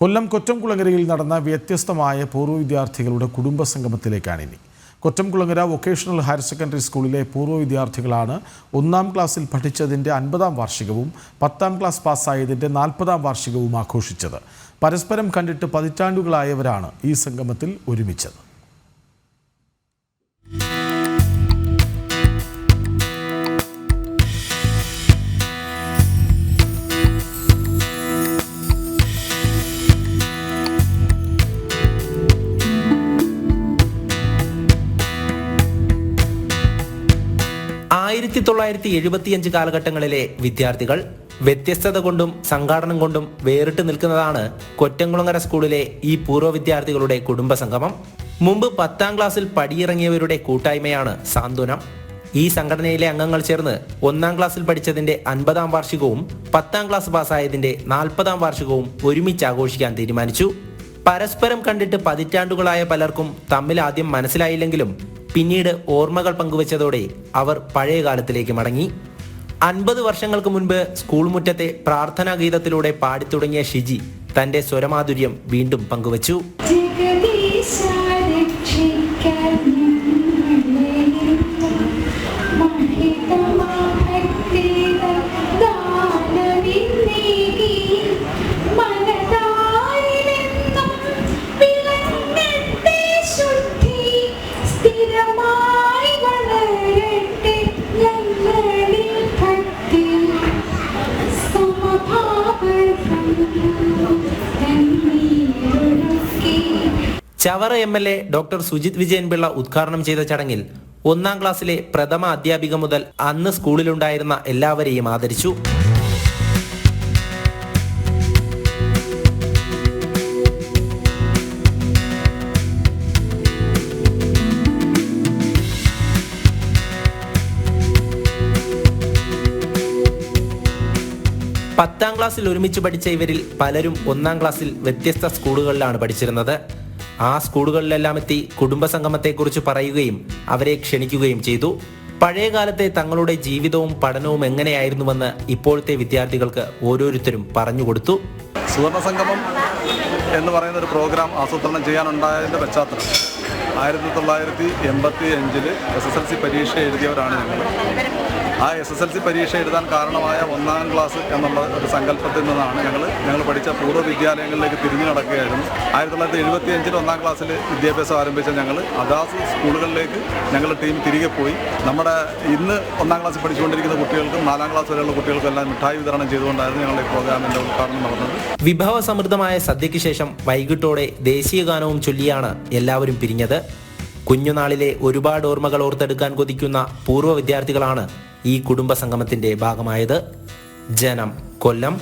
കൊല്ലം കൊറ്റംകുളങ്ങരയിൽ നടന്ന വ്യത്യസ്തമായ പൂർവ വിദ്യാർത്ഥികളുടെ കുടുംബ സംഗമത്തിലേക്കാണ് ഇനി. കൊറ്റംകുളങ്ങര വൊക്കേഷണൽ ഹയർ സെക്കൻഡറി സ്കൂളിലെ പൂർവ വിദ്യാർത്ഥികളാണ് ഒന്നാം ക്ലാസ്സിൽ പഠിച്ചതിന്റെ അൻപതാം വാർഷികവും പത്താം ക്ലാസ് പാസ്സായതിന്റെ നാൽപ്പതാം വാർഷികവും ആഘോഷിച്ചത്. പരസ്പരം കണ്ടിട്ട് പതിറ്റാണ്ടുകളായവരാണ് ഈ സംഗമത്തിൽ ഒരുമിച്ചത്. ആയിരത്തി തൊള്ളായിരത്തി എഴുപത്തിയഞ്ച് കാലഘട്ടങ്ങളിലെ വിദ്യാർത്ഥികൾ വ്യത്യസ്തത കൊണ്ടും സംഘാടനം കൊണ്ടും വേറിട്ട് നിൽക്കുന്നതാണ് കൊറ്റംകുളങ്ങര സ്കൂളിലെ ഈ പൂർവ വിദ്യാർത്ഥികളുടെ കുടുംബ സംഗമം മുമ്പ് പത്താം ക്ലാസ്സിൽ പടിയിറങ്ങിയവരുടെ കൂട്ടായ്മയാണ് സാന്ത്വനം. ഈ സംഘടനയിലെ അംഗങ്ങൾ ചേർന്ന് ഒന്നാം ക്ലാസ്സിൽ പഠിച്ചതിന്റെ അൻപതാം വാർഷികവും പത്താം ക്ലാസ് പാസ്സായതിന്റെ നാൽപ്പതാം വാർഷികവും ഒരുമിച്ച് ആഘോഷിക്കാൻ തീരുമാനിച്ചു. പരസ്പരം കണ്ടിട്ട് പതിറ്റാണ്ടുകളായ പലർക്കും തമ്മിൽ ആദ്യം മനസ്സിലായില്ലെങ്കിലും പിന്നീട് ഓർമ്മകൾ പങ്കുവച്ചതോടെ അവർ പഴയ കാലത്തിലേക്ക് മടങ്ങി. അൻപത് വർഷങ്ങൾക്ക് മുൻപ് സ്കൂൾ മുറ്റത്തെ പ്രാർത്ഥനാ ഗീതത്തിലൂടെ പാടിത്തുടങ്ങിയ ഷിജി തന്റെ സ്വരമാധുര്യം വീണ്ടും പങ്കുവച്ചു. Chavara M L A doctor Sujith Vijayan Pillai ഉദ്ഘാടനം ചെയ്ത ചടങ്ങിൽ ഒന്നാം ക്ലാസ്സിലെ പ്രഥമ അധ്യാപിക മുതൽ അന്ന് സ്കൂളിലുണ്ടായിരുന്ന എല്ലാവരെയും ആദരിച്ചു. പത്താം ക്ലാസ്സിൽ ഒരുമിച്ച് പഠിച്ച ഇവരിൽ പലരും ഒന്നാം ക്ലാസ്സിൽ വ്യത്യസ്ത സ്കൂളുകളിലാണ് പഠിച്ചിരുന്നത്. ആ സ്കൂളുകളിലെല്ലാം എത്തി കുടുംബ സംഗമത്തെക്കുറിച്ച് പറയുകയും അവരെ ക്ഷണിക്കുകയും ചെയ്തു. പഴയകാലത്തെ തങ്ങളുടെ ജീവിതവും പഠനവും എങ്ങനെയായിരുന്നുവെന്ന് ഇപ്പോഴത്തെ വിദ്യാർത്ഥികൾക്ക് ഓരോരുത്തരും പറഞ്ഞു കൊടുത്തു. സുവർണ സംഗമം എന്ന് പറയുന്ന ഒരു പ്രോഗ്രാം ആസൂത്രണം ചെയ്യാനുണ്ടായതിന്റെ പശ്ചാത്തലം. ആയിരത്തി തൊള്ളായിരത്തി എൺപത്തി അഞ്ചിൽ എസ് എസ് എൽ സി പരീക്ഷ എഴുതിയവരാണ് ഞങ്ങൾ ആ എസ് എസ് എൽ സി പരീക്ഷ എഴുതാൻ കാരണമായ ഒന്നാം ക്ലാസ് എന്നുള്ള ഒരു സങ്കല്പത്തിൽ നിന്നാണ് ഞങ്ങൾ ഞങ്ങൾ പഠിച്ച പൂർവ വിദ്യാലയങ്ങളിലേക്ക് തിരിഞ്ഞു നടക്കുകയായിരുന്നു. ആയിരത്തി തൊള്ളായിരത്തി എഴുപത്തി അഞ്ചിൽ ഒന്നാം ക്ലാസ്സിൽ വിദ്യാഭ്യാസം ആരംഭിച്ച ഞങ്ങൾ അതാത് സ്കൂളുകളിലേക്ക് ഞങ്ങളുടെ ടീം തിരികെ പോയി. നമ്മുടെ ഇന്ന് ഒന്നാം ക്ലാസ് പഠിച്ചുകൊണ്ടിരിക്കുന്ന കുട്ടികൾക്കും നാലാം ക്ലാസ് വരെയുള്ള കുട്ടികൾക്കും എല്ലാം മിഠായി വിതരണം ചെയ്തുകൊണ്ടായിരുന്നു ഞങ്ങളുടെ പ്രോഗ്രാമിന്റെ ഉദ്ഘാടനം നടന്നത്. വിഭവസമൃദ്ധമായ സദ്യയ്ക്ക് ശേഷം വൈകിട്ടോടെ ദേശീയ ഗാനവും ചൊല്ലിയാണ് എല്ലാവരും പിരിഞ്ഞത്. കുഞ്ഞുനാളിലെ ഒരുപാട് ഓർമ്മകൾ ഓർത്തെടുക്കാൻ കൊതിക്കുന്ന പൂർവ വിദ്യാർത്ഥികളാണ് ഈ കുടുംബ സംഗമത്തിന്റെ ഭാഗമായത്. ജനം കൊല്ലം.